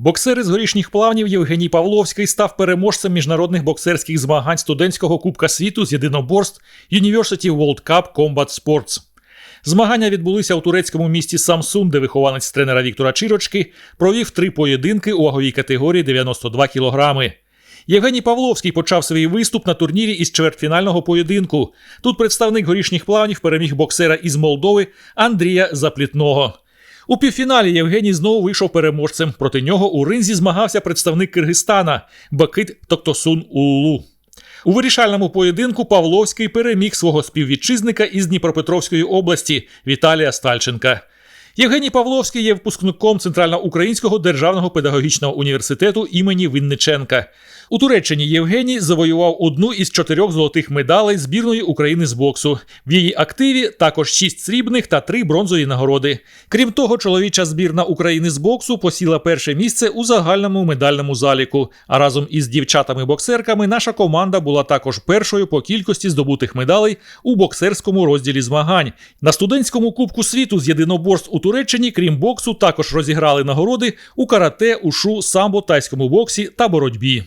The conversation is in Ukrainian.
Боксер із горішніх плавнів Євгеній Павловський став переможцем міжнародних боксерських змагань студентського кубка світу з єдиноборств University World Cup Combat Sports. Змагання відбулися у турецькому місті Самсун, де вихованець тренера Віктора Чирочки провів три поєдинки у ваговій категорії 92 кілограми. Євгеній Павловський почав свій виступ на турнірі із чвертьфінального поєдинку. Тут представник горішніх плавнів переміг боксера із Молдови Андрія Заплітного. У півфіналі Євгеній знову вийшов переможцем. Проти нього у ринзі змагався представник Киргизстана Бакит Токтосун Улу. У вирішальному поєдинку Павловський переміг свого співвітчизника із Дніпропетровської області Віталія Стальченка. Євгеній Павловський є випускником Центральноукраїнського державного педагогічного університету імені Винниченка. У Туреччині Євгеній завоював одну із чотирьох золотих медалей збірної України з боксу. В її активі також шість срібних та три бронзові нагороди. Крім того, чоловіча збірна України з боксу посіла перше місце у загальному медальному заліку. А разом із дівчатами-боксерками наша команда була також першою по кількості здобутих медалей у боксерському розділі змагань. На студентському кубку світу з єдиноборств у Туреччині, крім боксу, також розіграли нагороди у карате, ушу, самбо, тайському боксі та боротьбі.